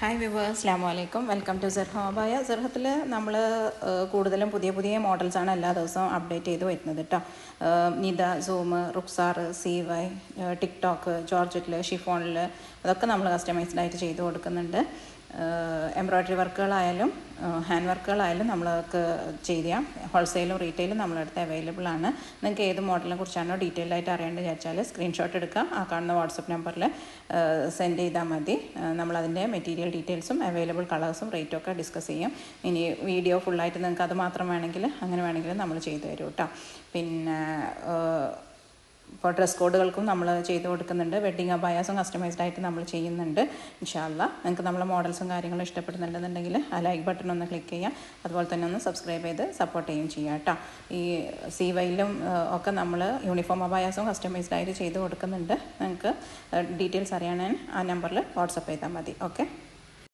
Hi viewers അസ്ലാം വലൈക്കും welcome to സെർഹോബായ സെർഹത്തിൽ നമ്മൾ കൂടുതലും പുതിയ പുതിയ മോഡൽസാണ് എല്ലാ ദിവസവും അപ്ഡേറ്റ് ചെയ്ത് വരുന്നത് കേട്ടോ Nita zoom Rukhsar C Y TikTok ജോർജറ്റിൽ ഷിഫോണിൽ അതൊക്കെ നമ്മൾ കസ്റ്റമൈസ്ഡ് ആയിട്ട് ചെയ്ത് കൊടുക്കുന്നുണ്ട്. എംബ്രോയ്ഡറി വർക്കുകളായാലും ഹാൻഡ് വർക്കുകളായാലും നമ്മൾക്ക് ചെയ്യാം. ഹോൾസെയിലും റീറ്റെയിലും നമ്മളടുത്ത് അവൈലബിൾ ആണ് നിങ്ങൾക്ക് ഏത് മോഡലിനെ കുറിച്ചാണോ ഡീറ്റെയിൽ ആയിട്ട് അറിയേണ്ടത് വിചാരിച്ചാൽ സ്ക്രീൻഷോട്ട് എടുക്കാം. ആ കാണുന്ന വാട്സപ്പ് നമ്പറിൽ സെൻഡ് ചെയ്താൽ മതി. നമ്മളതിന്റെ മെറ്റീരിയൽ ഡീറ്റെയിൽസും അവൈലബിൾ കളേഴ്സും റേറ്റും ഒക്കെ ഡിസ്കസ് ചെയ്യും. ഇനി വീഡിയോ ഫുള്ളായിട്ട് നിങ്ങൾക്ക് അത് മാത്രം വേണമെങ്കിൽ അങ്ങനെ വേണമെങ്കിൽ നമ്മൾ ചെയ്തു തരും കേട്ടോ. പിന്നെ ഇപ്പോൾ ഡ്രസ് കോഡുകൾക്കും നമ്മൾ ചെയ്ത് കൊടുക്കുന്നുണ്ട്. വെഡ്ഡിങ് അബായാസും കസ്റ്റമൈസ്ഡ് ആയിട്ട് നമ്മൾ ചെയ്യുന്നുണ്ട്. ഇൻഷാല്ല നിങ്ങൾക്ക് നമ്മളെ മോഡൽസും കാര്യങ്ങളും ഇഷ്ടപ്പെടുന്നുണ്ടെന്നുണ്ടെങ്കിൽ ആ ലൈക്ക് ബട്ടൺ ഒന്ന് ക്ലിക്ക് ചെയ്യാം. അതുപോലെ തന്നെ ഒന്ന് സബ്സ്ക്രൈബ് ചെയ്ത് സപ്പോർട്ട് ചെയ്യുകയും ചെയ്യാം കേട്ടോ. ഈ സി വൈയിലും ഒക്കെ നമ്മൾ യൂണിഫോം അബായാസും കസ്റ്റമൈസ്ഡ് ആയിട്ട് ചെയ്ത് കൊടുക്കുന്നുണ്ട്. നിങ്ങൾക്ക് ഡീറ്റെയിൽസ് അറിയാൻ ആ നമ്പറിൽ വാട്സപ്പ് ചെയ്താൽ മതി. ഓക്കെ